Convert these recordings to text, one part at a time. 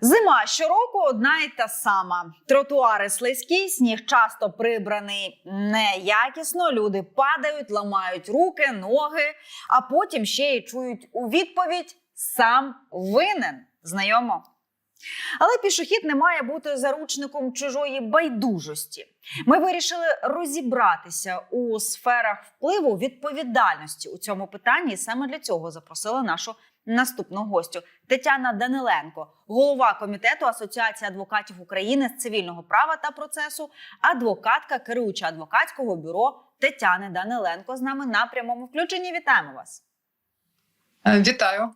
Зима щороку одна й та сама. Тротуари слизькі, сніг часто прибраний неякісно. Люди падають, ламають руки, ноги, а потім ще й чують у відповідь сам винен. Знайомо. Але пішохід не має бути заручником чужої байдужості. Ми вирішили розібратися у сферах впливу відповідальності у цьому питанні. І саме для цього запросили нашу наступну гостю Тетяна Даниленко, голова комітету Асоціації адвокатів України з цивільного права та процесу, адвокатка, керуюча адвокатського бюро Тетяни Даниленко. З нами на прямому включенні. Вітаємо вас. Е, Вітаю.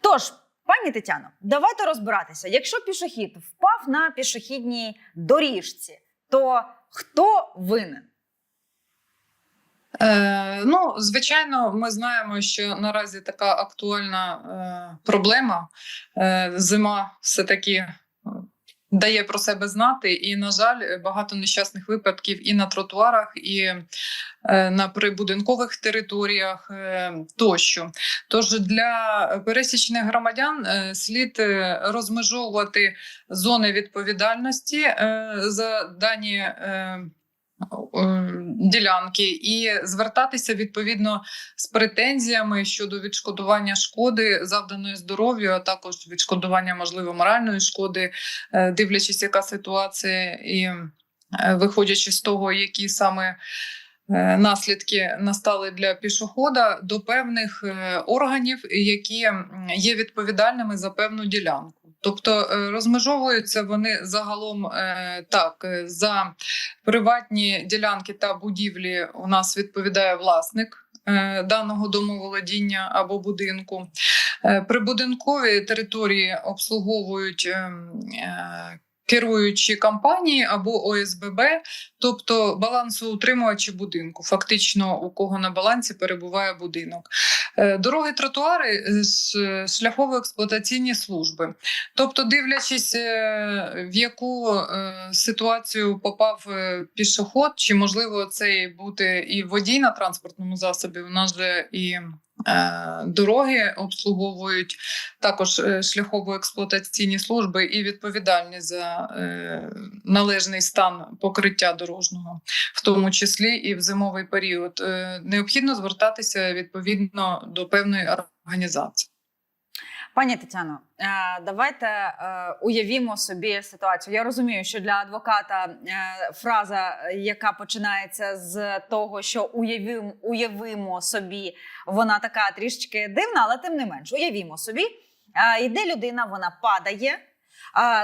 Тож, пані Тетяно, давайте розбиратися. Якщо пішохід впав на пішохідній доріжці, то хто винен? Е, ну, звичайно, ми знаємо, що наразі така актуальна е, проблема. Е, зима все-таки е, дає про себе знати, і, на жаль, багато нещасних випадків і на тротуарах, і е, на прибудинкових територіях тощо. Тож для пересічних громадян слід розмежовувати зони відповідальності за дані. Ділянки і звертатися відповідно з претензіями щодо відшкодування шкоди, завданої здоров'ю, а також відшкодування можливо моральної шкоди, е, дивлячись, яка ситуація, і е, виходячи з того, які саме е, наслідки настали для пішохода до певних е, органів, які є відповідальними за певну ділянку. Тобто е, розмежовуються вони загалом е, так е, за приватні ділянки та будівлі. У нас відповідає власник даного домоволодіння або будинку. Прибудинкові території обслуговують. Керуючі компанії або ОСББ, тобто балансоутримувачі будинку, фактично у кого на балансі перебуває будинок. Е, Дороги, тротуари, е, шляхово-експлуатаційні служби. Тобто, дивлячись, е, в яку ситуацію попав пішоход, чи можливо це і бути і водій на транспортному засобі, у нас же і дороги обслуговують також е, шляхово-експлуатаційні служби і відповідальні за е, належний стан покриття дорожнього, в тому числі і в зимовий період. Е, Необхідно звертатися відповідно до певної організації. Пані Тетяно, е, давайте е, уявімо собі ситуацію. Я розумію, що для адвоката е, фраза, яка починається з того, що уявимо, уявимо собі, вона така трішечки дивна, але тим не менш, уявімо собі, йде людина, вона падає.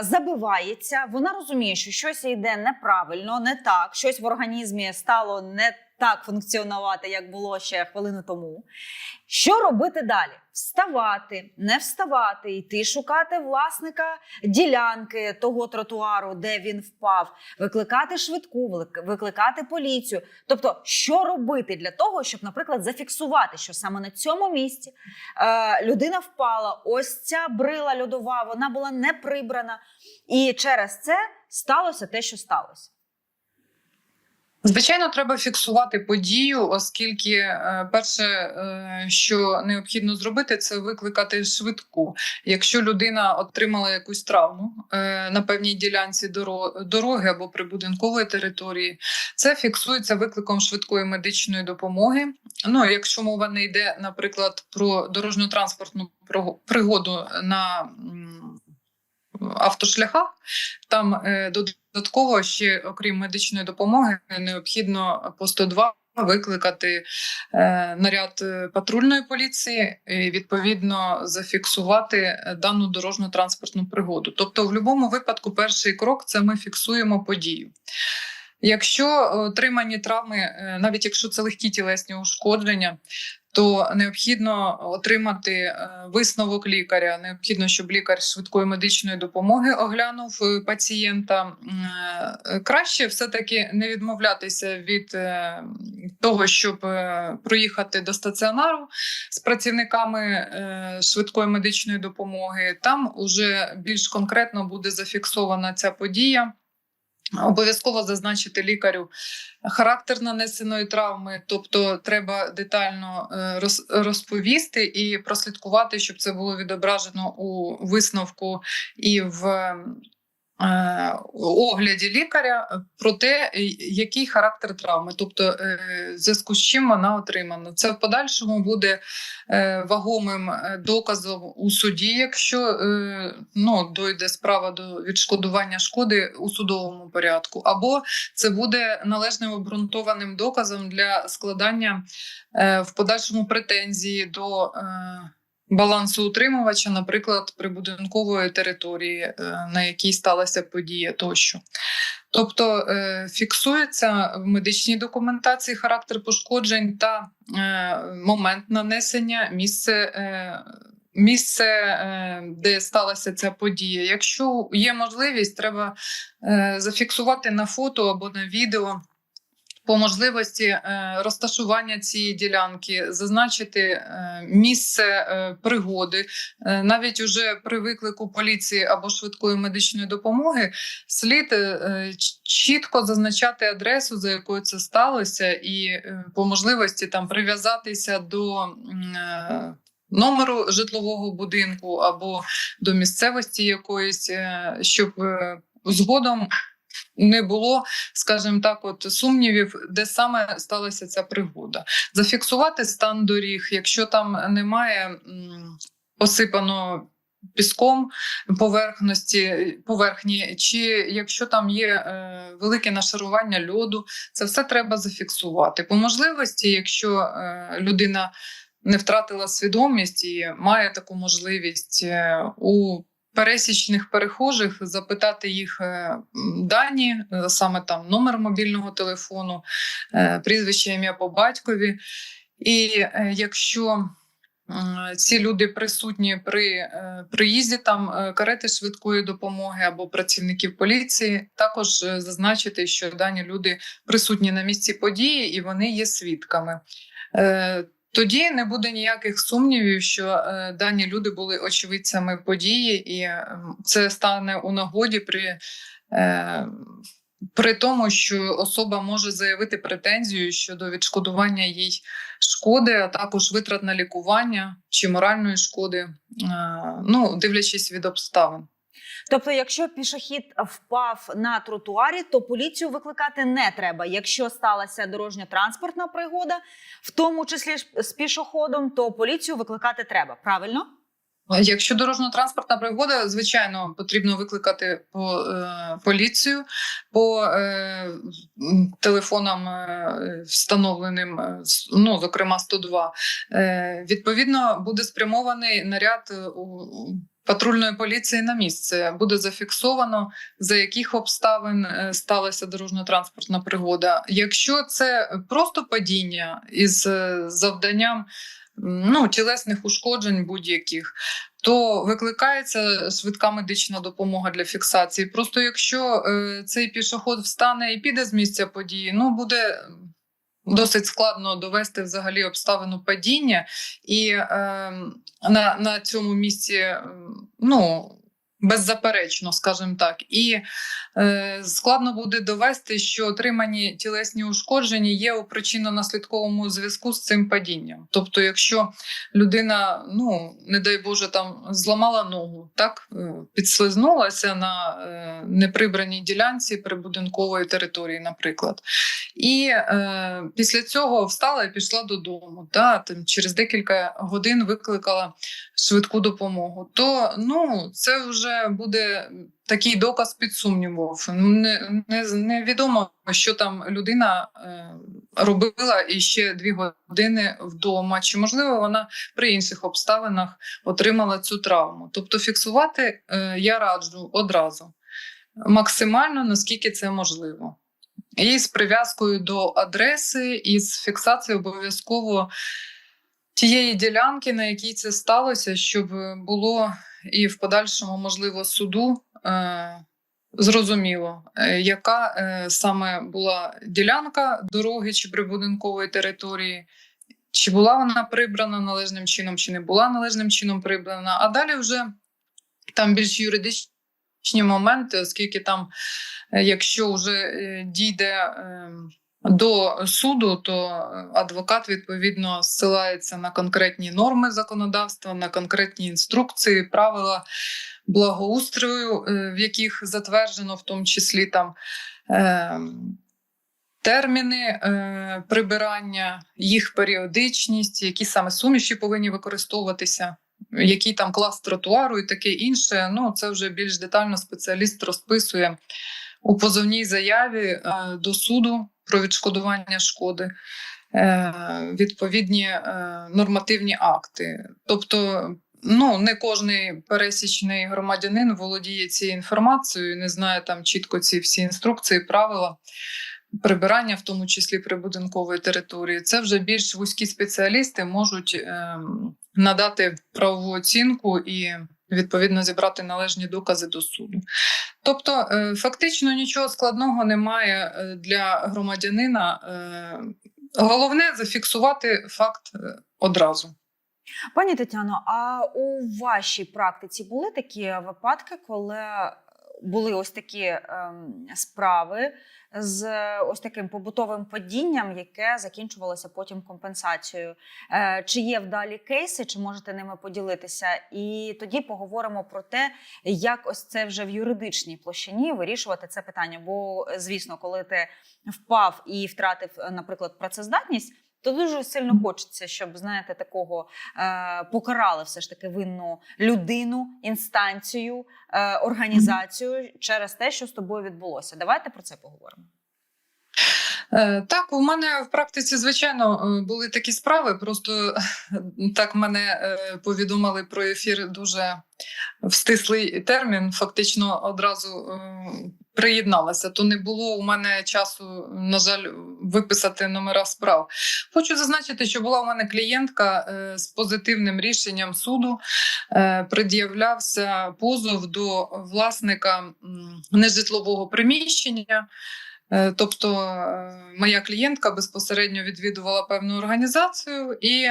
Забивається, вона розуміє, що щось йде неправильно, не так, щось в організмі стало не так функціонувати, як було ще хвилину тому. Що робити далі? Вставати, не вставати, йти шукати власника ділянки того тротуару, де він впав, викликати швидку, викликати поліцію. Тобто, що робити для того, щоб, наприклад, зафіксувати, що саме на цьому місці е, людина впала, ось ця брила льодова, вона була не прибрана, і через це сталося те, що сталося. Звичайно, треба фіксувати подію, оскільки е, перше, е, що необхідно зробити, це викликати швидку. Якщо людина отримала якусь травму е, на певній ділянці доро- дороги або прибудинкової території, це фіксується викликом швидкої медичної допомоги. Ну, якщо мова не йде, наприклад, про дорожньо-транспортну пригоду на автошляхах, там е, додатково ще, окрім медичної допомоги, необхідно по 102 викликати е, наряд е, патрульної поліції і відповідно зафіксувати дану дорожньо-транспортну пригоду. Тобто, в будь-якому випадку, перший крок це ми фіксуємо подію. Якщо отримані травми, е, навіть якщо це легкі тілесні ушкодження, то необхідно отримати е, висновок лікаря. Необхідно, щоб лікар швидкої медичної допомоги оглянув е, пацієнта. Е, Краще все-таки не відмовлятися від е, того, щоб е, проїхати до стаціонару з працівниками е, швидкої медичної допомоги. Там уже більш конкретно буде зафіксована ця подія. Обов'язково зазначити лікарю характер нанесеної травми, тобто треба детально е, розповісти і прослідкувати, щоб це було відображено у висновку і в огляді лікаря про те, е, який характер травми, тобто е, в зв'язку з чим вона отримана. Це в подальшому буде е, вагомим е, доказом у суді, якщо е, ну, дойде справа до відшкодування шкоди у судовому порядку, або це буде належним обґрунтованим доказом для складання е, в подальшому претензії до балансу утримувача, наприклад, прибудинкової території, е, на якій сталася подія тощо. Тобто е, фіксується в медичній документації характер пошкоджень та е, момент нанесення, місце. Місце, де сталася ця подія. Якщо є можливість, треба зафіксувати на фото або на відео по можливості е, розташування цієї ділянки, зазначити е, місце е, пригоди. Навіть уже при виклику поліції або швидкої медичної допомоги слід чітко зазначати адресу, за якою це сталося, і по можливості там прив'язатися до. Номеру житлового будинку або до місцевості якоїсь, щоб згодом не було, скажімо так, от сумнівів, де саме сталася ця пригода. Зафіксувати стан доріг, якщо там немає посипано піском поверхності, поверхні, чи якщо там є е, велике нашарування льоду, це все треба зафіксувати. По можливості, якщо е, людина не втратила свідомість і має таку можливість е, у пересічних перехожих запитати їх е, дані, е, саме там номер мобільного телефону, е, прізвище ім'я по батькові. І якщо ці люди присутні при приїзді там карети швидкої допомоги або працівників поліції, також зазначити, що дані люди присутні на місці події і вони є свідками. Тоді не буде ніяких сумнівів, що е, дані люди були очевидцями події, і е, це стане у нагоді при, е, при тому, що особа може заявити претензію щодо відшкодування їй шкоди, а також витрат на лікування чи моральної шкоди, е, ну дивлячись від обставин. Тобто, якщо пішохід впав на тротуарі, то поліцію викликати не треба. Якщо сталася дорожньо-транспортна пригода, в тому числі з пішоходом, то поліцію викликати треба. Правильно? Якщо дорожньо-транспортна пригода, звичайно, потрібно викликати по е, поліцію по е, телефонам е, встановленим, е, ну зокрема 102. Е, відповідно, буде спрямований наряд е, у- патрульної поліції на місце. Буде зафіксовано за яких обставин е, сталася дорожньо-транспортна пригода. Якщо це просто падіння із е, завданням ну, тілесних ушкоджень будь-яких, то викликається швидка медична допомога для фіксації. Просто якщо е, цей пішоход встане і піде з місця події, ну буде досить складно довести взагалі обставину падіння, і е, на, на цьому місці е, ну. Беззаперечно, скажімо так, і е, складно буде довести, що отримані тілесні ушкодження є у причинно-наслідковому зв'язку з цим падінням. Тобто, якщо людина, ну не дай Боже, там зламала ногу, так е, підслизнулася на е, неприбраній ділянці прибудинкової території, наприклад, і е, після цього встала і пішла додому. Та там через декілька годин викликала швидку допомогу. То ну це вже буде такий доказ під сумнівом. Не, не, невідомо, що там людина е, робила і ще дві години вдома, чи можливо вона при інших обставинах отримала цю травму. Тобто, фіксувати е, я раджу одразу максимально наскільки це можливо. І з прив'язкою до адреси, і з фіксацією обов'язково тієї ділянки, на якій це сталося, щоб було і в подальшому, можливо, суду е, зрозуміло, е, яка е, саме була ділянка дороги чи прибудинкової території, чи була вона прибрана належним чином, чи не була належним чином прибрана. А далі вже там більш юридичні моменти, оскільки там, якщо вже дійде е, до суду, то адвокат відповідно ссилається на конкретні норми законодавства, на конкретні інструкції, правила благоустрою, е, в яких затверджено в тому числі там. е, Терміни е, прибирання, їх періодичність, які саме суміші повинні використовуватися, який там клас тротуару і таке інше. Ну це вже більш детально спеціаліст розписує у позовній заяві е, до суду про відшкодування шкоди. е, Відповідні е, нормативні акти. Тобто, ну не кожний пересічний громадянин володіє цією інформацією, не знає там чітко ці всі інструкції, правила прибирання, в тому числі прибудинкової території. Це вже більш вузькі спеціалісти можуть ем, надати правову оцінку і відповідно зібрати належні докази до суду. Тобто, е, фактично нічого складного немає е, для громадянина. Е, Головне зафіксувати факт одразу. Пані Тетяно, а у вашій практиці були такі випадки, коли були ось такі ем, справи з ось таким побутовим падінням, яке закінчувалося потім компенсацією? Е, чи є вдалі кейси, чи можете ними поділитися? І тоді поговоримо про те, як ось це вже в юридичній площині вирішувати це питання. Бо, звісно, коли ти впав і втратив, е, наприклад, працездатність. То дуже сильно хочеться, щоб знаєте, такого е, покарали все ж таки винну людину, інстанцію, е, організацію через те, що з тобою відбулося. Давайте про це поговоримо. Е, Так, у мене в практиці, звичайно, е, були такі справи. Просто так мене е, повідомили про ефір дуже в стислий термін. Фактично одразу е, приєдналася. То не було у мене часу, на жаль, виписати номера справ. Хочу зазначити, що була у мене клієнтка е, з позитивним рішенням суду. Е, Пред'являвся позов до власника нежитлового приміщення. Е, Тобто е, моя клієнтка безпосередньо відвідувала певну організацію, і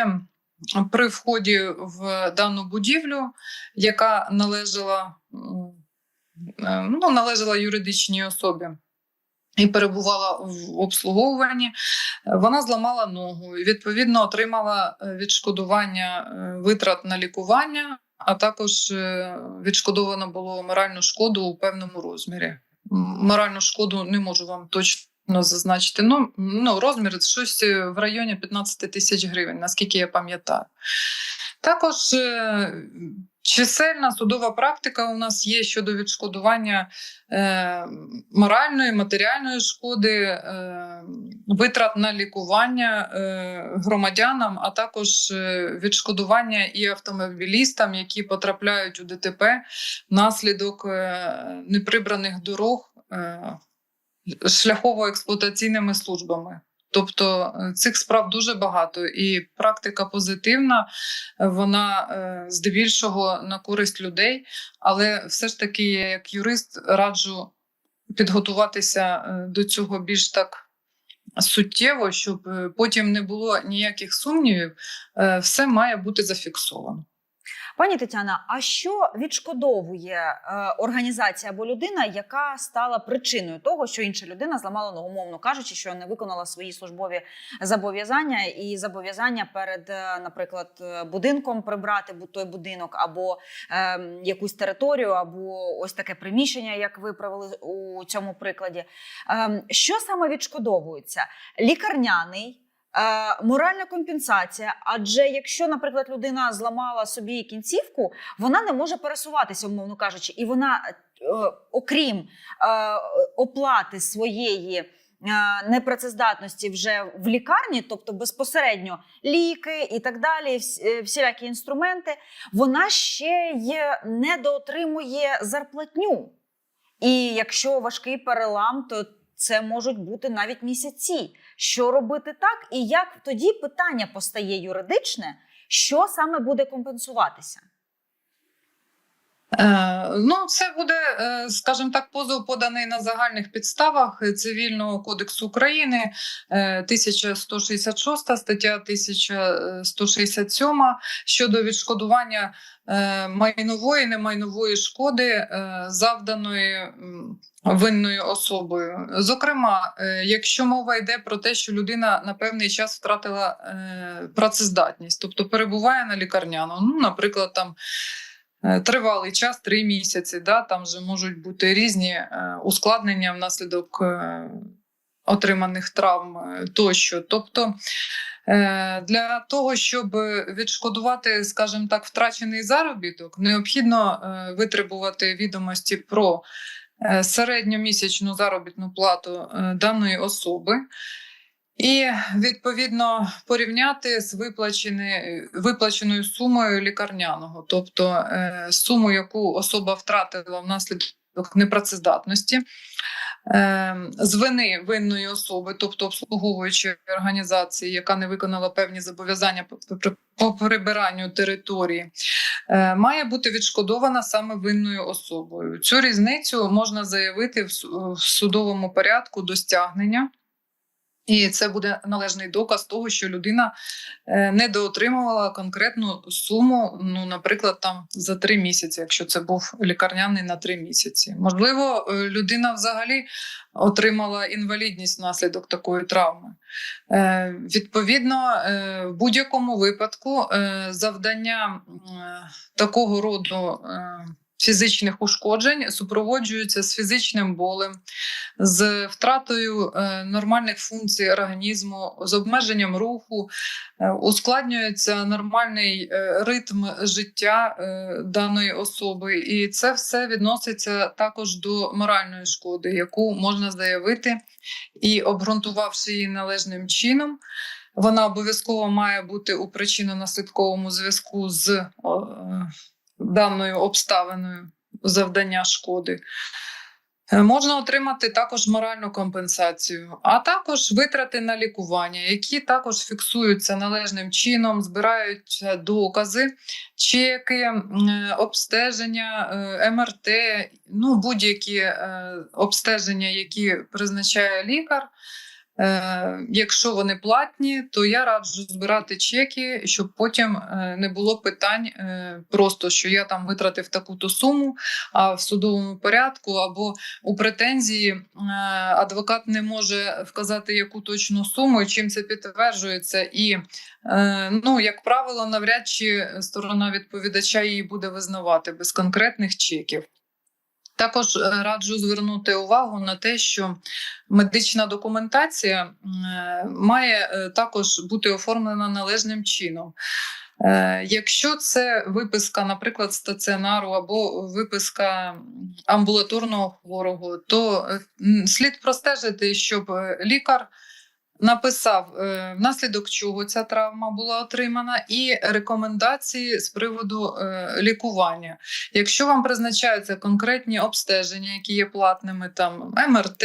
при вході в дану будівлю, яка належала, е, ну, належала юридичній особі. І перебувала в обслуговуванні, вона зламала ногу і відповідно отримала відшкодування витрат на лікування, а також відшкодовано було моральну шкоду у певному розмірі. Моральну шкоду не можу вам точно зазначити. Ну, ну розмір щось в районі 15 тисяч гривень, наскільки я пам'ятаю. Також е, чисельна судова практика у нас є щодо відшкодування е, моральної, матеріальної шкоди, е, витрат на лікування е, громадянам, а також е, відшкодування і автомобілістам, які потрапляють у ДТП внаслідок е, неприбраних дорог е, шляхово-експлуатаційними службами. Тобто е, цих справ дуже багато, і практика позитивна, е, вона е, здебільшого на користь людей. Але все ж таки, я як юрист раджу підготуватися до цього більш так суттєво, щоб потім не було ніяких сумнівів. Все має бути зафіксовано. Пані Тетяна, а що відшкодовує е, організація або людина, яка стала причиною того, що інша людина зламала ногу, умовно кажучи, що не виконала свої службові зобов'язання і зобов'язання перед, е, наприклад, е, будинком прибрати той будинок, або е, якусь територію, або ось таке приміщення, як ви провели у цьому прикладі. Е, що саме відшкодовується? Лікарняний. Е, моральна компенсація. Адже якщо, наприклад, людина зламала собі кінцівку, вона не може пересуватися, умовно кажучи, і вона, е, окрім е, оплати своєї. Непрацездатності вже в лікарні, тобто безпосередньо ліки і так далі, всілякі інструменти, вона ще й недоотримує зарплатню. І якщо важкий перелам, то це можуть бути навіть місяці. Що робити так? І як тоді питання постає юридичне, що саме буде компенсуватися? Е, Ну, це буде, е, скажімо так, позов поданий на загальних підставах Цивільного кодексу України, е, 1166 стаття 1167 щодо відшкодування е, майнової, немайнової шкоди, е, завданої винною особою. Зокрема, е, якщо мова йде про те, що людина на певний час втратила е, працездатність, тобто перебуває на лікарняному, ну, наприклад, там. Е, Тривалий час, три місяці, да, там вже можуть бути різні е, ускладнення внаслідок е, отриманих травм тощо. Тобто для того, щоб відшкодувати, скажімо так, втрачений заробіток, необхідно витребувати відомості про середньомісячну заробітну плату даної особи. І відповідно порівняти з виплачені- виплаченою сумою лікарняного, тобто е, суму, яку особа втратила внаслідок непрацездатності, е, з вини винної особи, тобто обслуговуючої організації, яка не виконала певні зобов'язання по, прибиранню території, е, має бути відшкодована саме винною особою. Цю різницю можна заявити в судовому порядку до стягнення. І це буде належний доказ того, що людина е, недоотримувала конкретну суму, ну, наприклад, там за три місяці, якщо це був лікарняний на три місяці. Можливо, е, людина взагалі отримала інвалідність внаслідок такої травми. Е, Відповідно, в будь-якому випадку завдання такого роду. Фізичних ушкоджень супроводжуються з фізичним болем, з втратою е, нормальних функцій організму, з обмеженням руху, е, ускладнюється нормальний е, ритм життя даної особи, і це все відноситься також до моральної шкоди, яку можна заявити і обґрунтувавши її належним чином. Вона обов'язково має бути у причинно-наслідковому зв'язку з даною обставиною завдання шкоди. Е, Можна отримати також моральну компенсацію, а також витрати на лікування, які також фіксуються належним чином, збираються докази, чеки, е, обстеження, е, МРТ, ну будь-які е, обстеження, які призначає лікар. Е, Якщо вони платні, то я раджу збирати чеки, щоб потім е, не було питань е, просто, що я там витратив таку-то суму, а в судовому порядку або у претензії е, адвокат не може вказати яку точну суму, чим це підтверджується. І, ну, як правило, навряд чи сторона відповідача її буде визнавати без конкретних чеків. Також е, раджу звернути увагу на те, що медична документація е, має е, також бути оформлена належним чином. Якщо це виписка, наприклад, стаціонару або виписка амбулаторного хворого, то слід простежити, щоб лікар написав, е, внаслідок чого ця травма була отримана, і рекомендації з приводу е, лікування. Якщо вам призначаються конкретні обстеження, які є платними, там МРТ,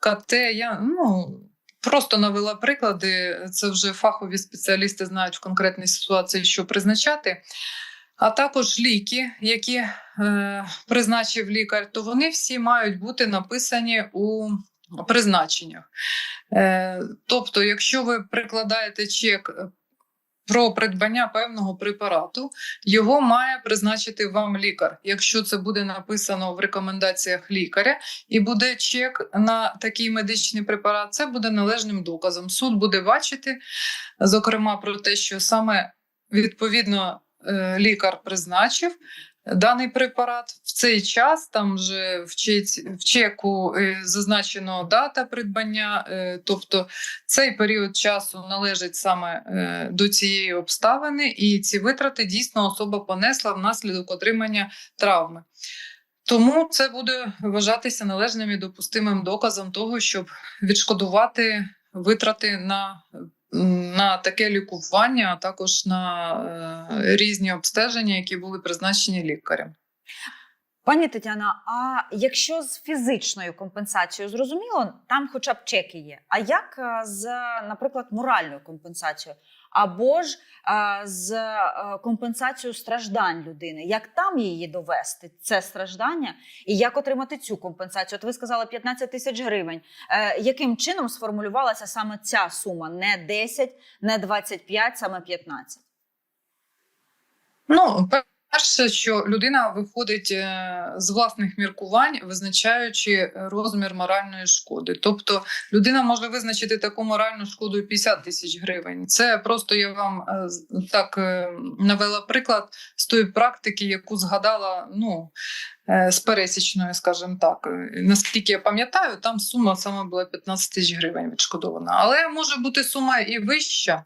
КТ, я ну. Просто навела приклади, це вже фахові спеціалісти знають в конкретній ситуації, що призначати. А також ліки, які е, призначив лікар, то вони всі мають бути написані у призначеннях. Е, тобто, якщо ви прикладаєте чек е, про придбання певного препарату, його має призначити вам лікар. Якщо це буде написано в рекомендаціях лікаря, і буде чек на такий медичний препарат, це буде належним доказом. Суд буде бачити, зокрема, про те, що саме відповідно е, лікар призначив. Даний препарат в цей час там вже в, чеці- в чеку е, зазначено дата придбання, е, тобто цей період часу належить саме е, до цієї обставини, і ці витрати дійсно особа понесла внаслідок отримання травми. Тому це буде вважатися належним і допустимим доказом того, щоб відшкодувати витрати на, на таке лікування, а також на е, різні обстеження, які були призначені лікарем. Пані Тетяна, а якщо з фізичною компенсацією зрозуміло, там хоча б чеки є. А як е, з, наприклад, моральною компенсацією? Або ж з е, компенсацією страждань людини. Як там її довести, це страждання, і як отримати цю компенсацію? От ви сказали 15 тисяч гривень. Е, яким чином сформулювалася саме ця сума? Не 10, не 25, саме 15? Ну, перше, що людина виходить е, з власних міркувань, визначаючи розмір моральної шкоди. Тобто людина може визначити таку моральну шкоду і 50 тисяч гривень. Це просто я вам е, так е, навела приклад з тої практики, яку згадала ну, е, з пересічною, скажімо так. Е, Наскільки я пам'ятаю, там сума саме була 15 тисяч гривень відшкодована. Але може бути сума і вища.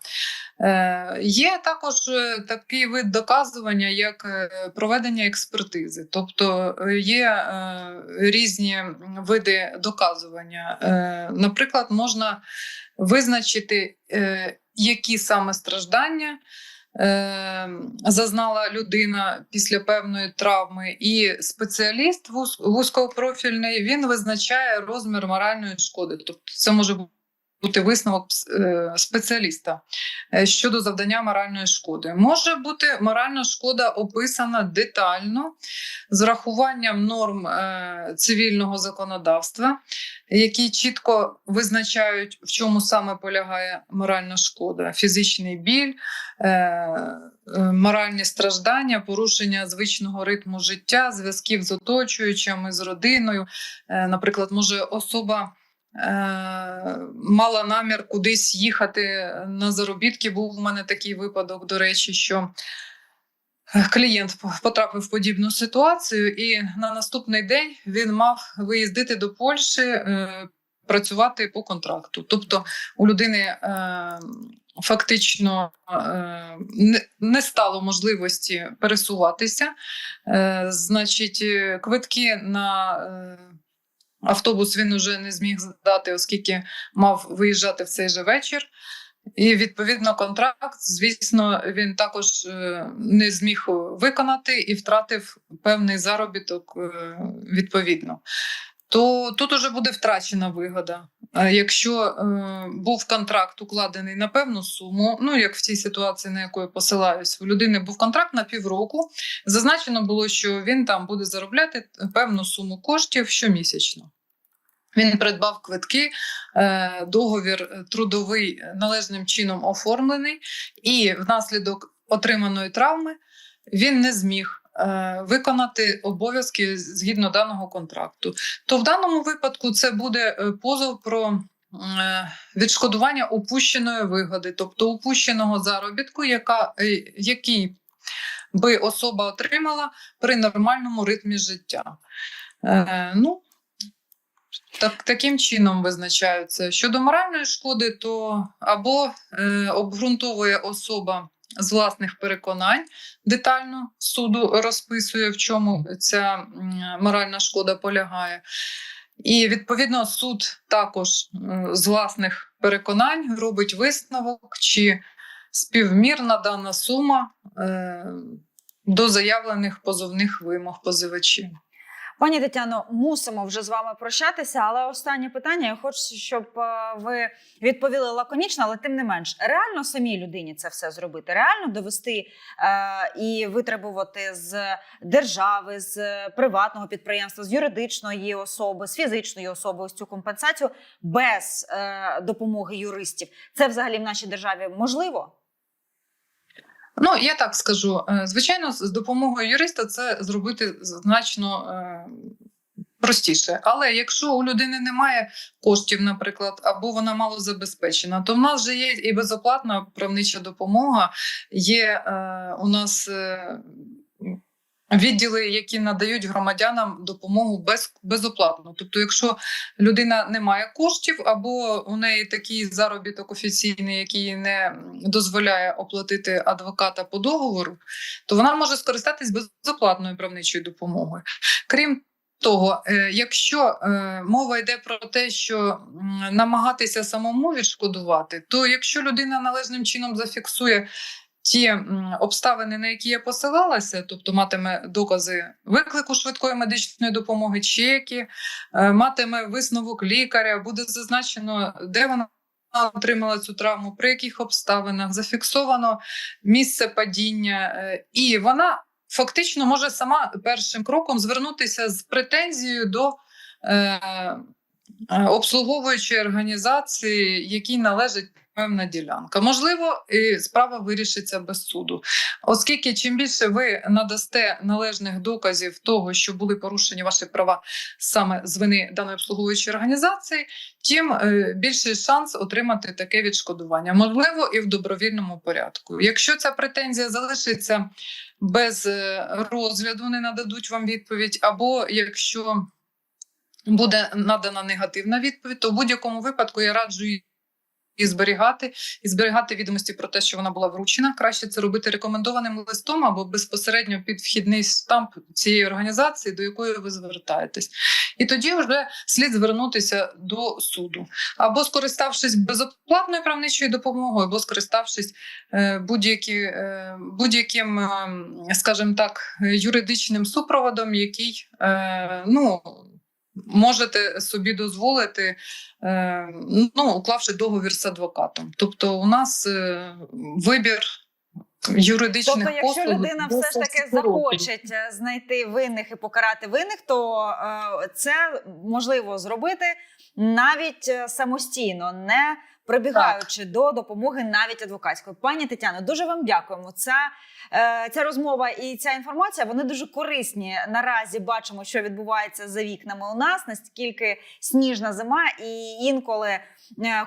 Е, Є також е, такий вид доказування, як е, проведення експертизи, тобто е, є е, різні види доказування. Е, Наприклад, можна визначити, е, які саме страждання. Е, Зазнала людина після певної травми, і спеціаліст вуз- вузькопрофільний він визначає розмір моральної шкоди. Тобто, це може бути висновок е, спеціаліста е, щодо завдання моральної шкоди. Може бути моральна шкода описана детально з рахуванням норм е, цивільного законодавства, які чітко визначають, в чому саме полягає моральна шкода: фізичний біль, моральні страждання, порушення звичного ритму життя, зв'язків з оточуючими, з родиною. Наприклад, може особа. Е, Мала намір кудись їхати на заробітки. Був у мене такий випадок, до речі, що клієнт потрапив в подібну ситуацію, і на наступний день він мав виїздити до Польщі, е, працювати по контракту. Тобто у людини е, фактично не, стало можливості пересуватися. Значить, квитки на автобус він уже не зміг здати, оскільки мав виїжджати в цей же вечір. І відповідно контракт, звісно, він також е, не зміг виконати і втратив певний заробіток е, відповідно. То тут уже буде втрачена вигода. А Якщо е, був контракт укладений на певну суму, ну як в цій ситуації, на яку я посилаюсь, у людини був контракт на півроку. Зазначено було, що він там буде заробляти певну суму коштів щомісячно. Він придбав квитки, е, договір трудовий належним чином оформлений, і внаслідок отриманої травми він не зміг е, виконати обов'язки згідно даного контракту. То в даному випадку це буде е, позов про е, відшкодування упущеної вигоди, тобто упущеного заробітку, яка, е, який би особа отримала при нормальному ритмі життя. Е, ну, так, таким чином визначаються. Щодо моральної шкоди, то або е, обґрунтовує особа з власних переконань, детально суду розписує, в чому ця моральна шкода полягає. І відповідно суд також з власних переконань робить висновок, чи співмірна дана сума е, до заявлених позовних вимог позивачів. Пані Тетяно, мусимо вже з вами прощатися, але останнє питання. Я хочу, щоб е, ви відповіли лаконічно, але тим не менш, реально самій людині це все зробити, реально довести е, і витребувати з держави, з приватного підприємства, з юридичної особи, з фізичної особи ось цю компенсацію без е, допомоги юристів. Це взагалі в нашій державі можливо? Ну, я так скажу. Е, Звичайно, з допомогою юриста це зробити значно е, простіше. Але якщо у людини немає коштів, наприклад, або вона мало забезпечена, то в нас вже є і безоплатна правнича допомога. Є е, у нас. Відділи, які надають громадянам допомогу без, безоплатно. Тобто, якщо людина не має коштів, або у неї такий заробіток офіційний, який не дозволяє оплатити адвоката по договору, то вона може скористатись безоплатною правничою допомогою. Крім того, е, якщо е, мова йде про те, що намагатися самому відшкодувати, то якщо людина належним чином зафіксує ті обставини, на які я посилалася, тобто матиме докази виклику швидкої медичної допомоги, чеки, е, матиме висновок лікаря, буде зазначено, де вона отримала цю травму, при яких обставинах, зафіксовано місце падіння, е, і вона фактично може сама першим кроком звернутися з претензією до е, обслуговуючої організації, якій належить певна ділянка. Можливо, і справа вирішиться без суду, оскільки чим більше ви надасте належних доказів того, що були порушені ваші права саме з вини даної обслуговуючої організації, тим е, більший шанс отримати таке відшкодування, можливо, і в добровільному порядку. Якщо ця претензія залишиться без е, розгляду, не нададуть вам відповідь, або якщо буде надана негативна відповідь, то в будь-якому випадку я раджу її зберігати, і зберігати відомості про те, що вона була вручена. Краще це робити рекомендованим листом або безпосередньо під вхідний штамп цієї організації, до якої ви звертаєтесь. І тоді вже слід звернутися до суду, або скориставшись безоплатною правничою допомогою, або скориставшись е, е, будь-яким, е, скажімо так, юридичним супроводом, який е, ну. Можете собі дозволити, е, ну, уклавши договір з адвокатом. Тобто, у нас е, вибір юридичних Тобто, якщо послуг людина все ж таки захоче знайти винних і покарати винних, то е, це можливо зробити навіть самостійно, не прибігаючи до допомоги навіть адвокатської. Пані Тетяно, дуже вам дякуємо. Ця, е, ця розмова і ця інформація вони дуже корисні. Наразі бачимо, що відбувається за вікнами у нас, наскільки сніжна зима, і інколи е,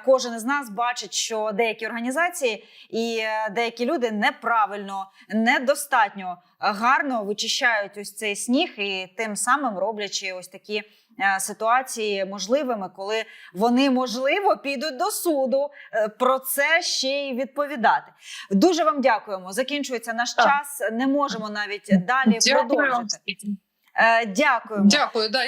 кожен із нас бачить, що деякі організації і е, деякі люди неправильно, недостатньо гарно вичищають ось цей сніг, і тим самим роблячи ось такі ситуації можливими, коли вони можливо підуть до суду е, про це ще й відповідати. Дуже вам дякуємо. Закінчується наш Так. час. Не можемо навіть далі Дякую продовжити. Е, Дякуємо. Дякую. Да.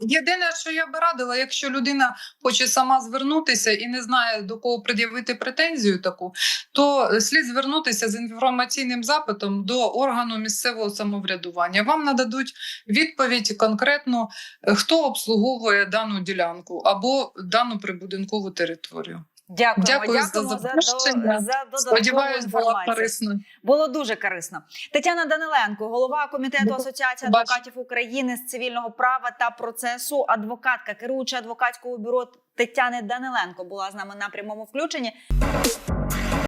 Єдине, що я би радила, якщо людина хоче сама звернутися і не знає до кого пред'явити претензію таку, то слід звернутися з інформаційним запитом до органу місцевого самоврядування. Вам нададуть відповідь конкретно, е, хто обслуговує дану ділянку або дану прибудинкову територію. Дякуємо, Дякую за дякуємо за, запрошення. до- за додаткову Сподіваюсь, було корисно. Було дуже корисно. Тетяна Даниленко, голова комітету Асоціації адвокатів України з цивільного права та процесу, адвокатка, керуюча адвокатського бюро Тетяни Даниленко була з нами на прямому включенні.